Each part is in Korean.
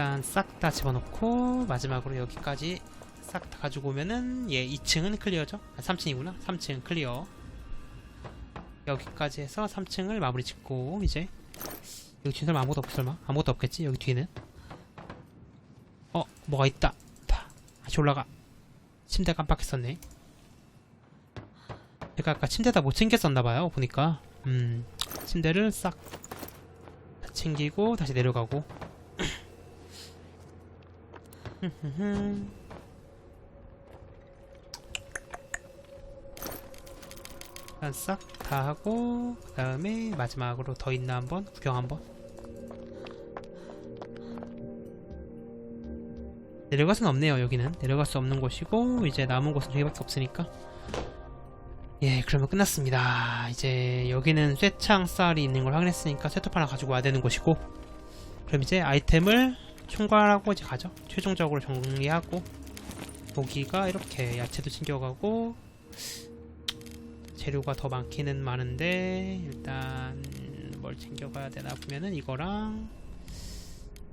일단 싹 다 집어넣고 마지막으로 여기까지 싹 다 가지고 오면은 얘 2층은 클리어죠? 아, 3층이구나. 3층 클리어. 여기까지 해서 3층을 마무리 짓고 이제 여기 뒤에 설마 아무것도 없 설마? 아무것도 없겠지? 여기 뒤에는 어 뭐가 있다 다 다시 올라가 침대 깜빡했었네 제가 아까 침대 다 못 챙겼었나봐요 보니까 음 침대를 싹다 챙기고 다시 내려가고 일단 싹 다 하고 그 다음에 마지막으로 더 있나 한번? 구경 한번. 내려갈 수는 없네요 여기는. 내려갈 수 없는 곳이고 이제 남은 곳은 저기밖에 없으니까. 예 그러면 끝났습니다. 이제 여기는 쇠창 쌀이 있는 걸 확인했으니까 쇠톱 하나 가지고 와야 되는 곳이고. 그럼 이제 아이템을 총괄하고 이제 가죠. 최종적으로 정리하고 고기가 이렇게 야채도 챙겨가고 재료가 더 많기는 많은데 일단 뭘 챙겨가야 되나 보면은 이거랑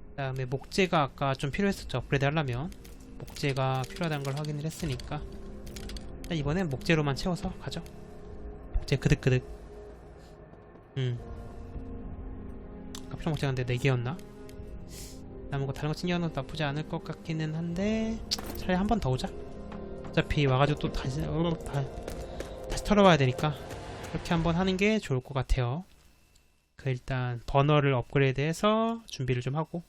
그 다음에 목재가 아까 좀 필요했었죠. 업그레이드 하려면 목재가 필요하다는 걸 확인을 했으니까 일단 이번엔 목재로만 채워서 가죠. 목재 그득그득. 음. 아까 필요 목재가 근데 4개였나? 남은 거 다른 거 챙겨놓어도 나쁘지 않을 것 같기는 한데 차라리 한 번 더 오자. 어차피 와가지고 또 다시 어, 다, 다시 털어봐야 되니까 그렇게 한번 하는 게 좋을 것 같아요. 그 일단 버너를 업그레이드해서 준비를 좀 하고.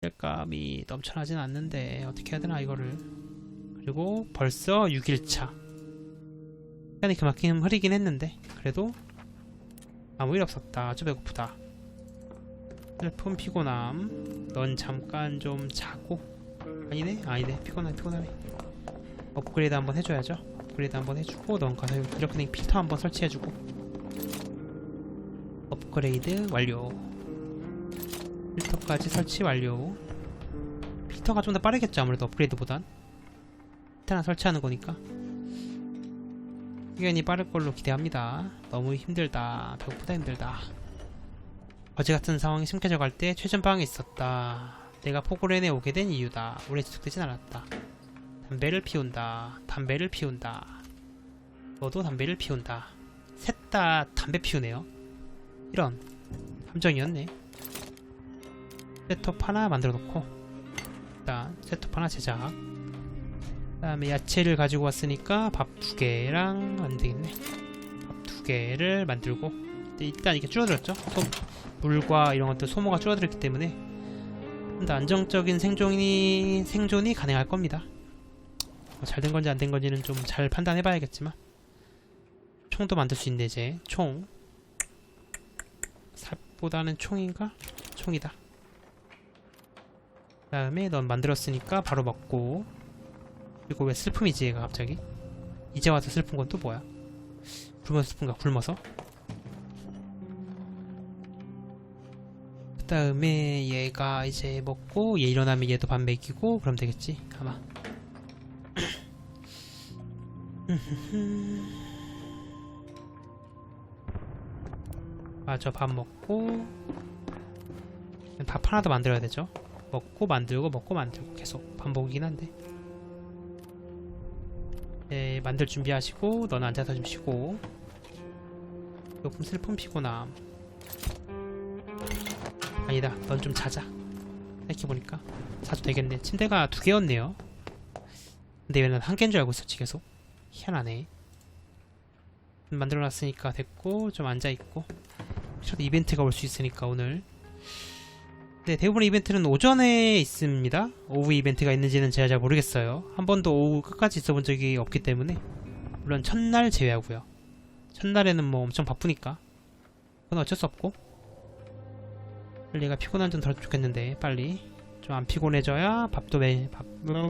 셀감이 넘쳐나진 않는데 어떻게 해야 되나 이거를. 그리고 벌써 6일차. 시간이 그만큼 흐리긴 했는데 그래도 아무 일 없었다. 아주 배고프다 슬픔 피곤함. 넌 잠깐 좀 자고. 아니네 아니네. 피곤하네 피곤하네 업그레이드 한번 해줘야죠. 업그레이드 한번 해주고 넌 가서 이렇게 된 필터 한번 설치해주고. 업그레이드 완료. 필터까지 설치 완료. 필터가 좀 더 빠르겠죠 아무래도 업그레이드보단. 필터 하나 설치하는 거니까. 당연히 빠를 걸로 기대합니다. 너무 힘들다. 배고프다 힘들다 어제 같은 상황이 심해져 갈 때 최전방에 있었다 내가 포고렌에 오게 된 이유다 오래 지속되진 않았다 담배를 피운다. 담배를 피운다. 너도 담배를 피운다. 셋 다 담배 피우네요. 이런 함정이었네. 셋톱 하나 만들어 놓고 일단 셋톱 하나 제작. 그 다음에 야채를 가지고 왔으니까 밥 두 개랑 안 되겠네. 밥 두 개를 만들고 일단 이게 줄어들었죠. 소, 물과 이런 것들 소모가 줄어들었기 때문에 좀 더 안정적인 생존이 생존이 가능할 겁니다. 뭐 잘된 건지 안 된 건지는 좀 잘 판단해 봐야겠지만 총도 만들 수 있네 이제. 총. 삽보다는 총인가? 총이다. 그 다음에 넌 만들었으니까 바로 먹고. 그리고 왜 슬픔이지 얘가 갑자기? 이제 와서 슬픈 건 또 뭐야? 굶어서 슬픈가 굶어서 다음에 얘가 이제 먹고 얘 일어나면 얘도 밥 먹이고 그럼 되겠지? 아마 맞아 밥 먹고 밥 하나 더 만들어야 되죠? 먹고 만들고 먹고 만들고 계속 반복이긴 한데. 네 만들 준비하시고 넌 앉아서 좀 쉬고. 조금 슬픔 피곤함 아니다. 넌 좀 자자. 생각해보니까 자도 되겠네. 침대가 두 개였네요. 근데 왜 난 한 개인 줄 알고 있었지 계속. 희한하네. 만들어놨으니까 됐고 좀 앉아있고. 저도 이벤트가 올 수 있으니까 오늘. 네 대부분 이벤트는 오전에 있습니다. 오후 이벤트가 있는지는 제가 잘 모르겠어요. 한 번도 오후 끝까지 있어본 적이 없기 때문에. 물론 첫날 제외하고요. 첫날에는 뭐 엄청 바쁘니까. 그건 어쩔 수 없고 빨리가 피곤한 좀 덜 좋겠는데 빨리. 좀 안 피곤해져야 밥도 매 밥,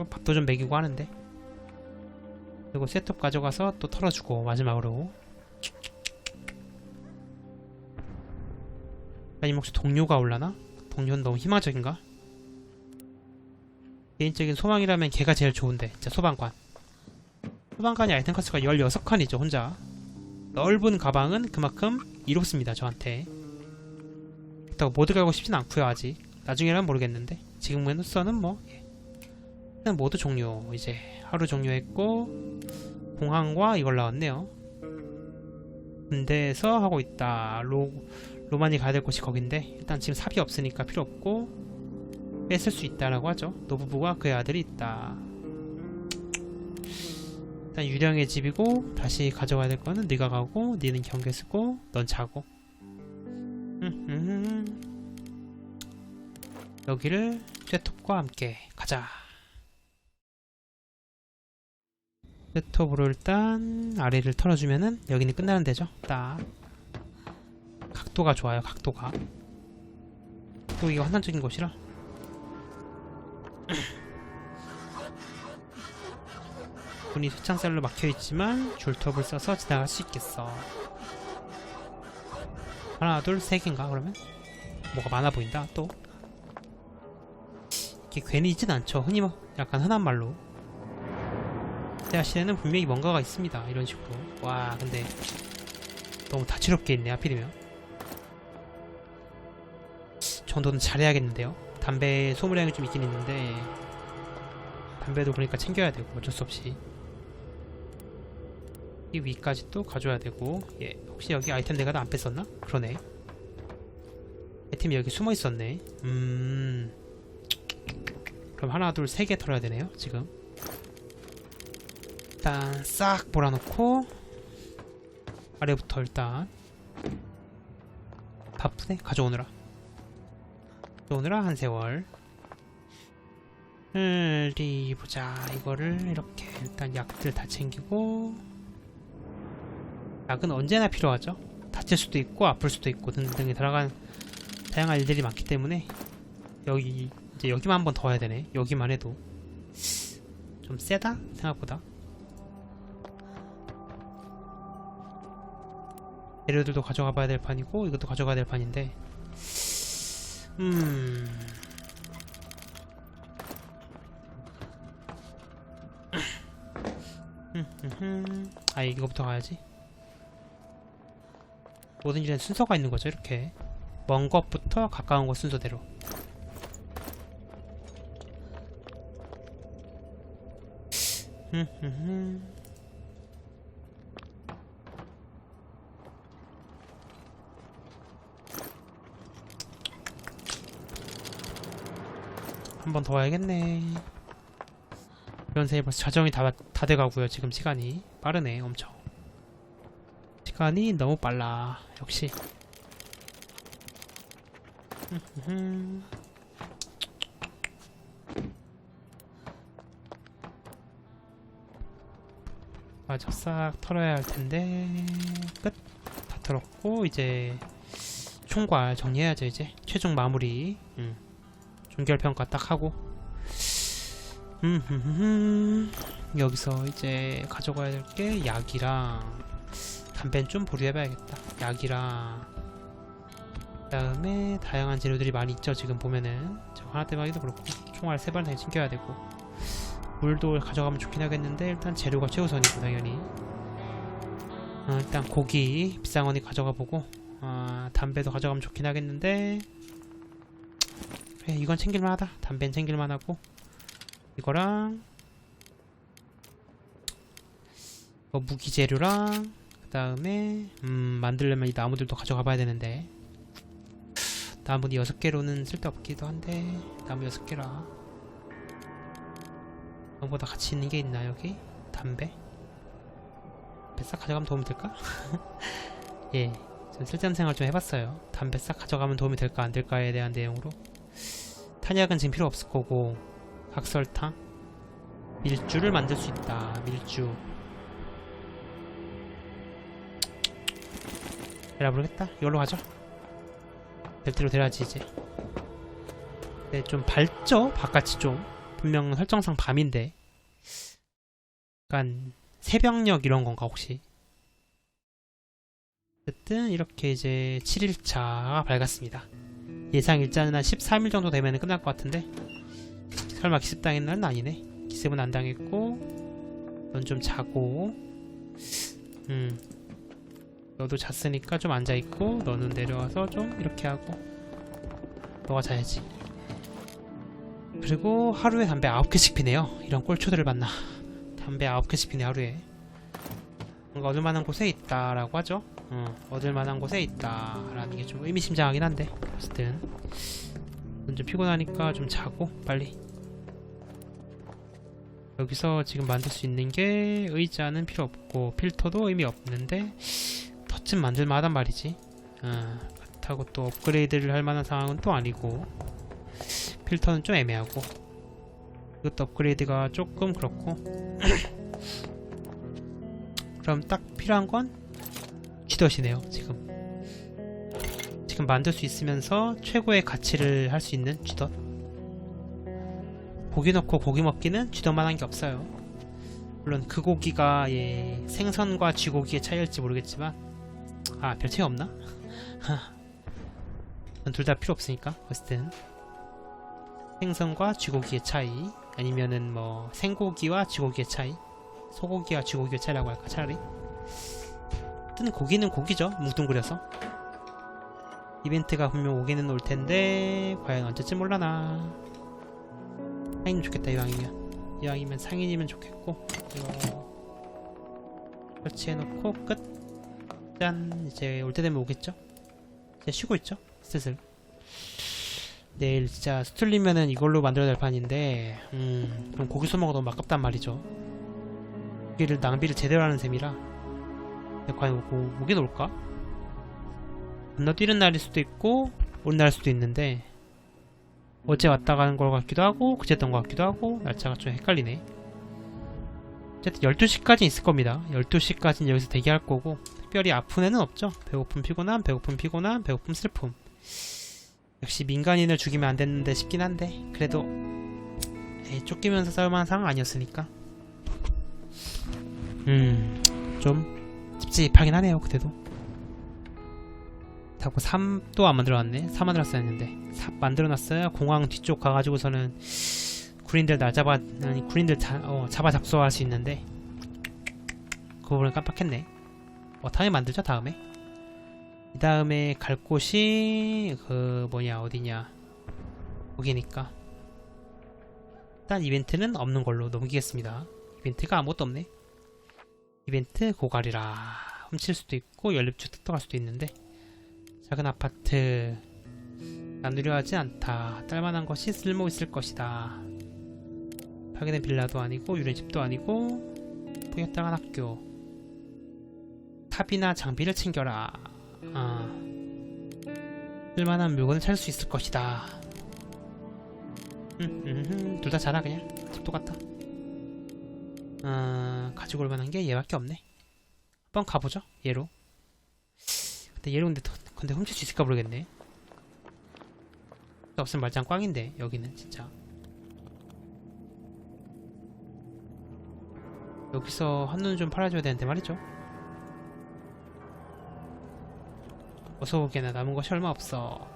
밥도 좀 먹이고 하는데. 그리고 셋톱 가져가서 또 털어주고 마지막으로. 아니면 혹시 동료가 올라나? 동료는 너무 희망적인가? 개인적인 소망이라면 걔가 제일 좋은데 진짜 소방관. 소방관이 아이템 카스가 16칸이죠 혼자. 넓은 가방은 그만큼 이롭습니다 저한테 그렇다고 모두 가고 싶진 않고요 아직. 나중에는 모르겠는데. 지금으로서는 뭐 예. 일단 모두 종료. 이제 하루 종료했고 공항과 이걸 나왔네요. 군대에서 하고 있다. 로, 로만이 가야 될 곳이 거긴데 일단 지금 삽이 없으니까 필요 없고 뺏을 수 있다라고 하죠. 노부부가 그의 아들이 있다. 일단 유령의 집이고 다시 가져가야 될 거는 네가 가고 니는 경계 쓰고 넌 자고. 음, 여기를 쇠톱과 함께 가자. 쇠톱으로 일단 아래를 털어주면은 여기는 끝나는 데죠. 딱. 각도가 좋아요 각도가. 또 이거 환상적인 곳이라. 문이 쇠창살로 막혀있지만 줄톱을 써서 지나갈 수 있겠어 하나 둘 세 개인가 그러면? 뭐가 많아 보인다 또? 이게 괜히 있진 않죠. 흔히 뭐 약간 흔한 말로. 때아 시대는 분명히 뭔가가 있습니다. 이런 식으로. 와 근데 너무 다채롭게 있네 하필이면. 정도는 잘해야겠는데요? 담배 소모량이 좀 있긴 있는데 담배도 그러니까 챙겨야 되고 어쩔 수 없이 이 위까지 또 가져야 되고 예 혹시 여기 아이템 내가 다안 뺐었나? 그러네. 아이템이 여기 숨어 있었네. 음. 그럼 하나 둘 세 개 털어야 되네요 지금. 일단 싹 몰아놓고 아래부터 일단 바쁘네 가져오느라. 가져오느라 한 세월. 어디 보자. 이거를 이렇게 일단 약들 다 챙기고 약은 언제나 필요하죠. 다칠 수도 있고 아플 수도 있고 등등에 들어간 다양한 일들이 많기 때문에 여기 이제 여기만 한 번 더 해야 되네. 여기만 해도. 좀 세다? 생각보다. 재료들도 가져가 봐야 될 판이고 이것도 가져가야 될 판인데. 음. 아 이거부터 가야지 모든 일엔 순서가 있는 거죠 이렇게. 먼 것부터 가까운 곳 순서대로. 한 번 더 와야겠네. 연세이 벌써 자정이 다, 다 돼가고요 지금 시간이. 빠르네 엄청 시간이 너무 빨라. 역시. 맞아 싹 털어야 할 텐데. 끝. 다 털었고 이제 총괄 정리해야죠 이제. 최종 마무리. 음. 종결평가 딱 하고. 음, 여기서 이제 가져가야 될 게 약이랑 담배는 좀 보류해봐야겠다. 약이랑. 그 다음에 다양한 재료들이 많이 있죠 지금 보면은. 저 하나 때문에도 그렇고 총알 세 발을 챙겨야 되고. 물도 가져가면 좋긴 하겠는데 일단 재료가 최우선이고 당연히. 어, 일단 고기 비싼 거니 가져가 보고 어, 담배도 가져가면 좋긴 하겠는데. 그래 이건 챙길만 하다. 담배는 챙길만 하고. 이거랑 뭐 무기 재료랑 그 다음에 음 만들려면 이 나무들도 가져가 봐야 되는데 나무는 6개로는 쓸데없기도 한데 나무 6개라 나무보다 같이 있는 게 있나 여기? 담배? 담배 싹 가져가면 도움이 될까? 예, 전 쓸데없는 생각을 좀 해봤어요 담배 싹 가져가면 도움이 될까 안 될까에 대한 내용으로 탄약은 지금 필요 없을 거고 각설탕 밀주를 만들 수 있다 밀주 에라 모르겠다. 이걸로 가자 벨트로 데려야지 이제. 네, 좀 밝죠? 바깥이 좀. 분명 설정상 밤인데. 약간 새벽녘 이런 건가 혹시? 어쨌든 이렇게 이제 7일차가 밝았습니다. 예상 일자는 한 13일 정도 되면 끝날 것 같은데. 설마 기습 당했는 날은 아니네. 기습은 안 당했고 넌 좀 자고. 음 너도 잤으니까 좀 앉아있고 너는 내려와서 좀 이렇게 하고 너가 자야지 그리고 하루에 담배 9개씩 피네요. 이런 꼴초들을 봤나. 담배 9개씩 피네 하루에. 뭔가 얻을 만한 곳에 있다라고 하죠. 어, 얻을 만한 곳에 있다라는 게 좀 의미심장하긴 한데 어쨌든 좀 피곤하니까 좀 자고 빨리 여기서 지금 만들 수 있는 게 의자는 필요 없고 필터도 의미 없는데 덧쯤 만들만 하단 말이지. 어, 그렇다고 또 업그레이드를 할 만한 상황은 또 아니고 필터는 좀 애매하고 이것도 업그레이드가 조금 그렇고. 그럼 딱 필요한 건 쥐덫이네요 지금. 지금 만들 수 있으면서 최고의 가치를 할 수 있는 쥐덫 고기 넣고 고기 먹기는 쥐덫만 한 게 없어요. 물론 그 고기가 예, 생선과 쥐고기의 차이일지 모르겠지만 아별 차이 없나? 둘다 필요 없으니까 어쨌든. 생선과 쥐고기의 차이 아니면은 뭐 생고기와 쥐고기의 차이 소고기와 쥐고기의 차이라고 할까 차라리? 하여튼 고기는 고기죠 뭉뚱그려서. 이벤트가 분명 오기는 올 텐데 과연 언제쯤 몰라나? 상인 좋겠다 이왕이면. 이왕이면 상인이면 좋겠고 이거 설치해놓고 끝 짠 이제 올 때 되면 오겠죠? 이제 쉬고 있죠? 슬슬. 내일 진짜 스툴리면은 이걸로 만들어야 될 판인데 음 그럼 고기 써먹어 너무 아깝단 말이죠. 고기를 낭비를 제대로 하는 셈이라. 근데 과연 고, 고기 올까? 건너뛰는 날일 수도 있고 올 날일 수도 있는데 어제 왔다 가는 걸 같기도 하고 그제던 것 같기도 하고 날짜가 좀 헷갈리네. 어쨌든 12시까지 있을 겁니다. 12시까지는 여기서 대기할 거고 특별히 아픈 애는 없죠. 배고픔 피곤함 배고픔 피곤함 배고픔 슬픔. 역시 민간인을 죽이면 안 됐는데 싶긴 한데 그래도 에이, 쫓기면서 싸울 만한 상황 아니었으니까. 음 좀 찝찝하긴 하네요 그때도. 자꾸 3도 안 만들어놨네. 3 만들었어야 했는데. 3 만들어놨어요. 공항 뒤쪽 가가지고서는 군인들 날 잡아 아니 군인들 자, 어, 잡아 잡소할 수 있는데. 그 부분을 깜빡했네 어 다음에 만들죠 다음에. 이 다음에 갈 곳이 그 뭐냐 어디냐. 거기니까. 일단 이벤트는 없는 걸로 넘기겠습니다. 이벤트가 아무것도 없네. 이벤트 고갈이라 훔칠 수도 있고 연립주 뜯어갈 수도 있는데. 작은 아파트. 나누려 하지 않다. 딸만한 것이 쓸모 있을 것이다. 파괴된 빌라도 아니고 유래집도 아니고 포기했다간 학교 탑이나 장비를 챙겨라 아, 쓸만한 물건을 찾을 수 있을 것이다. 음, 둘다 잘하 그냥 집 똑같다. 아, 가지고 올 만한 게 얘밖에 없네. 한번 가보죠. 얘로. 근데 얘로 근데, 더- 근데 훔칠 수 있을까 모르겠네. 없으면 말짱 꽝인데 여기는 진짜. 여기서 한눈 좀 팔아줘야 되는데 말이죠. 어서 오게나 남은 것이 얼마 없어.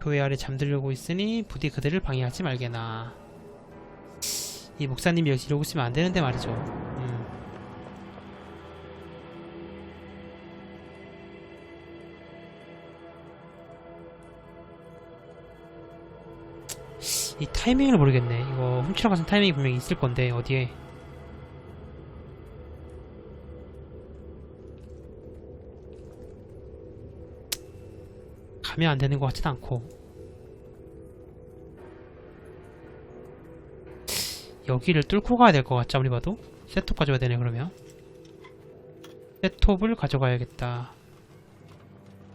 교회 아래 잠들려고 있으니 부디 그들을 방해하지 말게나. 이 목사님이 여기서 이러고 있으면 안 되는데 말이죠. 음. 이 타이밍을 모르겠네. 이거 훔치러 가는 타이밍이 분명히 있을 건데 어디에? 가면 안 되는 것 같진 않고. 여기를 뚫고 가야 될 것 같지 아무리 봐도? 셋톱 가져가야 되네 그러면. 셋톱을 가져가야겠다.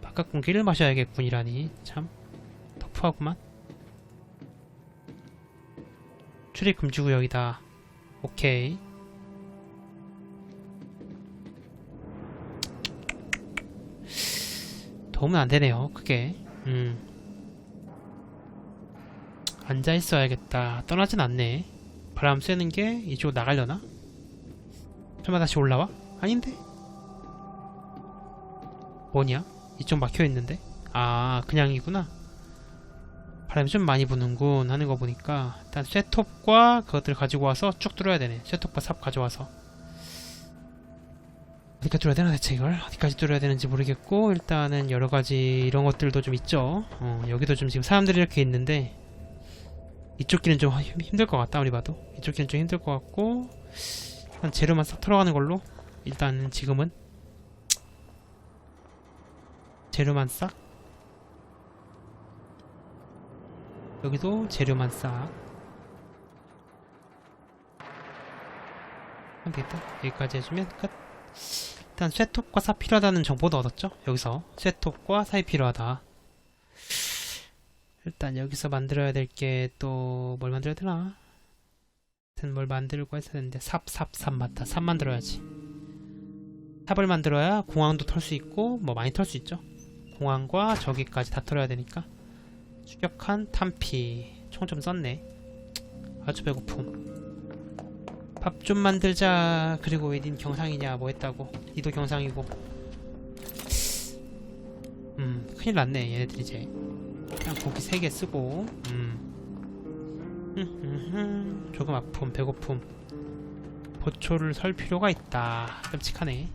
바깥 공기를 마셔야겠군이라니. 참 터프하구만. 출입 금지 구역이다. 오케이 도움은 안 되네요. 그게. 음. 앉아 있어야겠다. 떠나진 않네. 바람 쐬는 게 이쪽으로 나가려나? 설마 다시 올라와? 아닌데? 뭐냐? 이쪽 막혀 있는데? 아, 그냥이구나. 바람이 좀 많이 부는군 하는 거 보니까 일단 쇠톱과 그것들 가지고 와서 쭉 뚫어야 되네. 쇠톱과 삽 가져와서. 어디까지 뚫어야 되나 대체 이걸? 어디까지 뚫어야 되는지 모르겠고 일단은 여러 가지 이런 것들도 좀 있죠. 어, 여기도 좀 지금 사람들이 이렇게 있는데 이쪽 길은 좀 힘- 힘들 것 같다 우리 봐도. 이쪽 길은 좀 힘들 것 같고 한 재료만 싹 털어가는 걸로. 일단 지금은 재료만 싹. 여기도 재료만 싹. 하면 되겠다. 여기까지 해주면 끝 일단 쇠톱과 사 필요하다는 정보도 얻었죠? 여기서. 쇠톱과 사이 필요하다. 일단 여기서 만들어야 될 게 또 뭘 만들어야 되나? 하여튼 뭘 만들고 했어야 되는데 삽 삽 삽 맞다. 삽 만들어야지. 삽을 만들어야 공항도 털 수 있고 뭐 많이 털 수 있죠. 공항과 저기까지 다 털어야 되니까. 추격한 탄피. 총 좀 썼네. 아주 배고픔 밥 좀 만들자. 그리고 왜 닌 경상이냐 뭐 했다고. 니도 경상이고. 음 큰일 났네 얘네들 이제. 그냥 고기 3개 쓰고. 음. 조금 아픔 배고픔. 보초를 설 필요가 있다. 끔찍하네.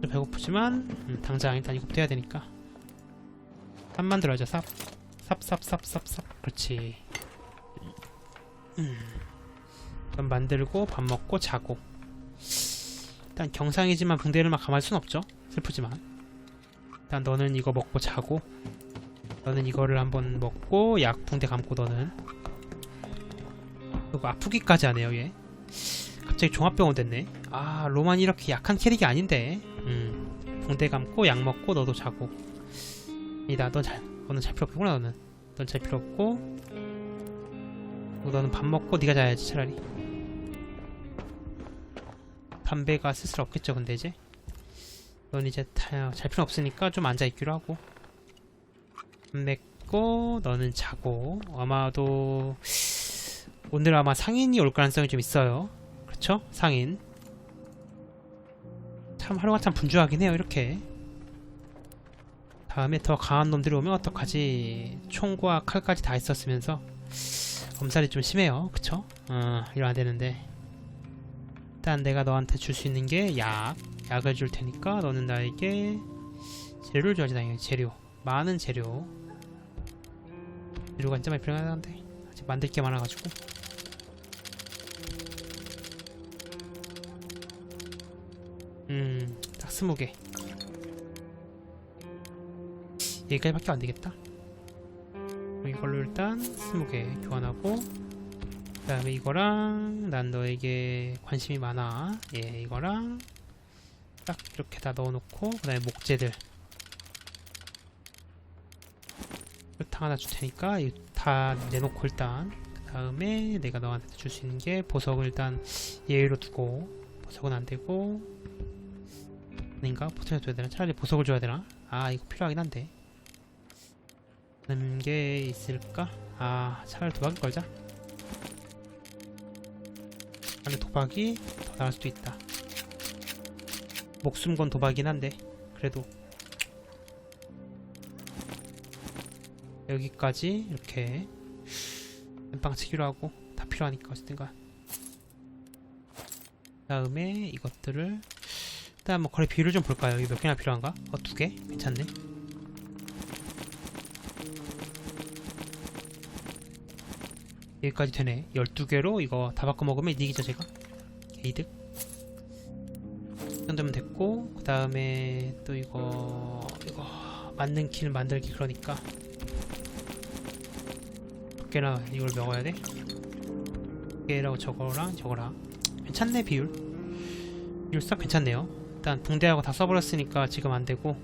좀 배고프지만 음, 당장 일단 이거부터 해야 되니까. 삽 만들어야죠 삽 삽. 그렇지. 음. 그럼 만들고 밥 먹고 자고. 일단 경상이지만 붕대를 막 감할 순 없죠. 슬프지만. 일단 너는 이거 먹고 자고 너는 이거를 한번 먹고 약 붕대 감고 너는. 그리고 아프기까지 하네요 얘. 갑자기 종합병원 됐네. 아 로만 이렇게 약한 캐릭이 아닌데. 음 붕대 감고 약 먹고 너도 자고. 이다 넌 잘 너는 잘 필요 없구나 너는. 넌 잘 필요 없고. 그리고 너는 밥 먹고 네가 자야지 차라리 담배가 슬슬 없겠죠 근데 이제? 넌 이제 다, 잘 필요 없으니까 좀 앉아있기로 하고. 밥 먹고 너는 자고. 아마도 오늘 아마 상인이 올 가능성이 좀 있어요. 그렇죠? 상인. 참 하루가 참 분주하긴 해요 이렇게. 다음에 더 강한 놈들이 오면 어떡하지? 총과 칼까지 다 있었으면서. 엄살이 좀 심해요 그쵸? 어 이러면 안되는데 일단 내가 너한테 줄 수 있는 게 약. 약을 줄 테니까 너는 나에게 재료를 줘야지 당연히. 재료. 많은 재료. 재료가 진짜 많이 필요하는데. 아직 만들 게 많아가지고. 음 딱 스무 개. 여기까지밖에 안 되겠다. 이걸로 일단 스무 개 교환하고 그 다음에 이거랑 난 너에게 관심이 많아 예 이거랑 딱 이렇게 다 넣어놓고 그 다음에 목재들 탕 하나 줄 테니까 다 내놓고 일단 그 다음에 내가 너한테 줄 수 있는 게 보석을 일단 예외로 두고 보석은 안 되고 아닌가? 보석을 줘야 되나? 차라리 보석을 줘야 되나? 아 이거 필요하긴 한데 다른 게 있을까? 아 차라리 도박을 걸자 근데 도박이 더 나을 수도 있다 목숨 건 도박이긴 한데 그래도 여기까지 이렇게 엠빵치기로 하고 다 필요하니까 어쨌든가 다음에 이것들을 일단 뭐 거래 비율을 좀 볼까요? 여기 몇 개나 필요한가? 어 두 개? 괜찮네 여기까지 되네. 12개로 이거 다 바꿔 먹으면 이득이죠 제가. 이득. 이 정도면 됐고 그 다음에 또 이거 이거 만능 킬 만들기 그러니까. 몇 개나 이걸 먹어야 돼? 몇 개라고 저거랑 저거랑. 괜찮네 비율. 비율 싹 괜찮네요. 일단 붕대하고 다 써버렸으니까 지금 안되고.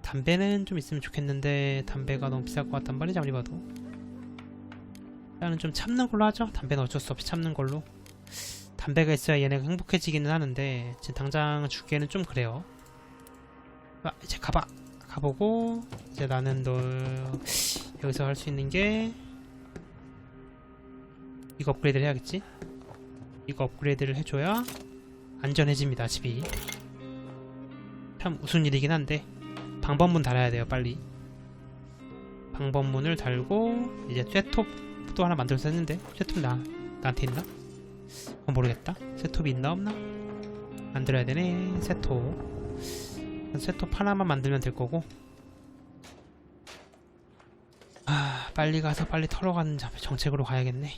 담배는 좀 있으면 좋겠는데 담배가 너무 비쌀 것 같단 말이지 아무리 봐도 일단은 좀 참는 걸로 하죠. 담배는 어쩔 수 없이 참는 걸로. 담배가 있어야 얘네가 행복해지기는 하는데 지금 당장 주기에는 좀 그래요. 아 이제 가봐. 가보고 이제 나는 너 여기서 할 수 있는 게 이거 업그레이드를 해야겠지? 이거 업그레이드를 해줘야 안전해집니다 집이. 참 우스운 일이긴 한데 방법문 달아야 돼요 빨리. 방법문을 달고 이제 쇠톱 도 하나 만들어서 했는데 쇠톱 나, 나한테 있나? 그건 모르겠다 쇠톱이 있나 없나? 만들어야 되네 세토 세토 하나만 만들면 될 거고 아 빨리 가서 빨리 털어가는 정- 정책으로 가야겠네.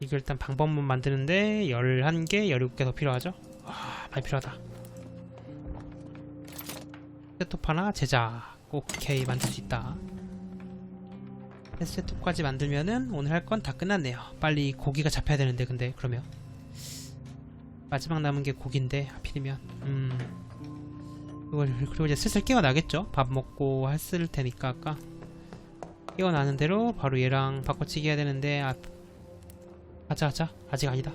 이거 일단 방법문 만드는데 11개, 17개 더 필요하죠? 와 많이 필요하다 세톱 하나 제작. 오케이 만들 수 있다. 세톱까지 만들면은 오늘 할 건 다 끝났네요. 빨리 고기가 잡혀야 되는데 근데 그러면. 마지막 남은 게 고기인데 하필이면. 음. 이걸 그리고 이제 슬슬 깨어나겠죠? 밥 먹고 했을 테니까 아까. 깨어나는 대로 바로 얘랑 바꿔치기 해야 되는데 아 하자 하자. 아직 아니다.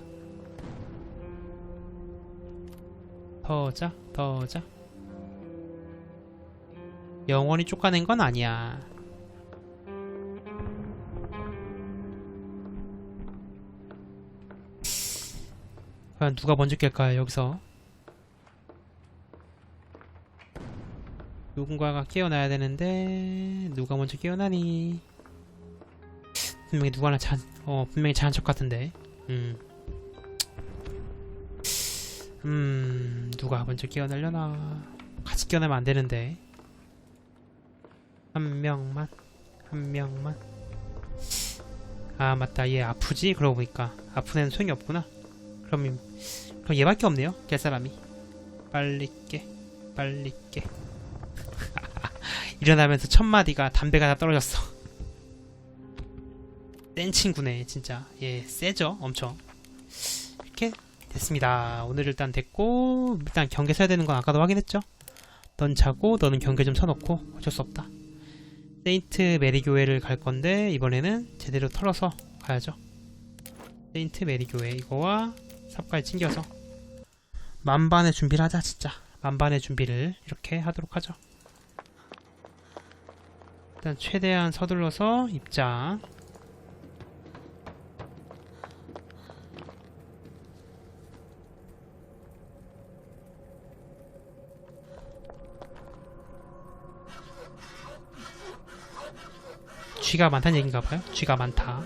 더 하자 더 하자 영원히 쫓아낸 건 아니야. 과연 누가 먼저 깰까요 여기서? 누군가가 깨어나야 되는데 누가 먼저 깨어나니? 분명히 누가 하나 잔, 어 분명히 잔 척 같은데. 음. 음 누가 먼저 깨어나려나? 같이 깨어나면 안 되는데 한 명만 한 명만 아 맞다. 얘 아프지? 그러고 보니까 아픈 애는 소용이 없구나. 그럼 그럼 얘밖에 없네요 깰 사람이. 빨리 깨 빨리 깨. 일어나면서 첫 마디가 담배가 다 떨어졌어. 센 친구네 진짜. 예 세죠 엄청. 이렇게 됐습니다. 오늘 일단 됐고 일단 경계 서야 되는 건 아까도 확인했죠? 넌 자고 너는 경계 좀 서놓고 어쩔 수 없다 세인트 메리 교회를 갈 건데 이번에는 제대로 털어서 가야죠. 세인트 메리 교회 이거와 삽까지 챙겨서 만반의 준비를 하자 진짜. 만반의 준비를 이렇게 하도록 하죠. 일단 최대한 서둘러서 입장 쥐가 많다는 얘기인가 봐요. 쥐가 많다.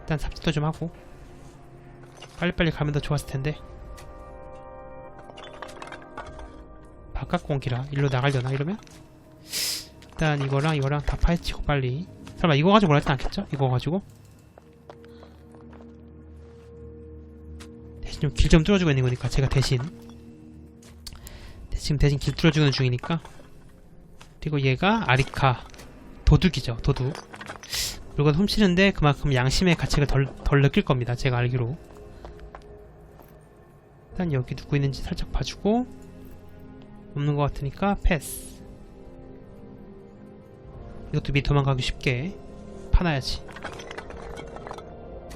일단 삽질도 좀 하고 빨리빨리 가면 더 좋았을 텐데. 바깥 공기라 일로 나가려나 이러면? 일단 이거랑 이거랑 다 파헤치고 빨리. 설마 이거 가지고 뭐라 했진 않겠죠? 이거 가지고 대신 좀길좀 뚫어주고 있는 거니까 제가 대신. 지금 대신 길 뚫어주는 중이니까. 그리고 얘가 아리카 도둑이죠 도둑. 물건 훔치는데 그만큼 양심의 가치가 덜, 덜 느낄 겁니다 제가 알기로. 일단 여기 누구 있는지 살짝 봐주고 없는 것 같으니까 패스. 이것도 미 도망가기 쉽게 파놔야지.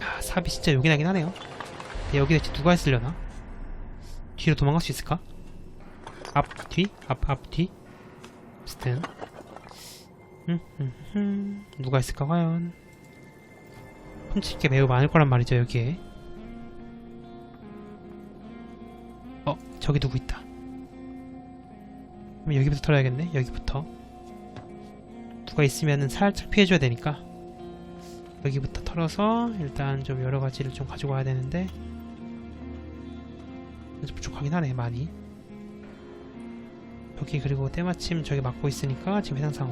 아 삽이 진짜 요긴하긴 하네요 여기 대체 누가 있으려나 뒤로 도망갈 수 있을까? 앞, 뒤? 앞, 앞, 뒤? 음. 누가 있을까 과연 훔칠 게 매우 많을 거란 말이죠 여기에 어 저기 누구 있다 여기부터 털어야겠네 여기부터 누가 있으면은 살짝 피해줘야 되니까 여기부터 털어서 일단 좀 여러 가지를 좀 가지고 와야 되는데 좀 부족하긴 하네 많이. 여기 그리고 때마침 저기 막고 있으니까 지금 해상 상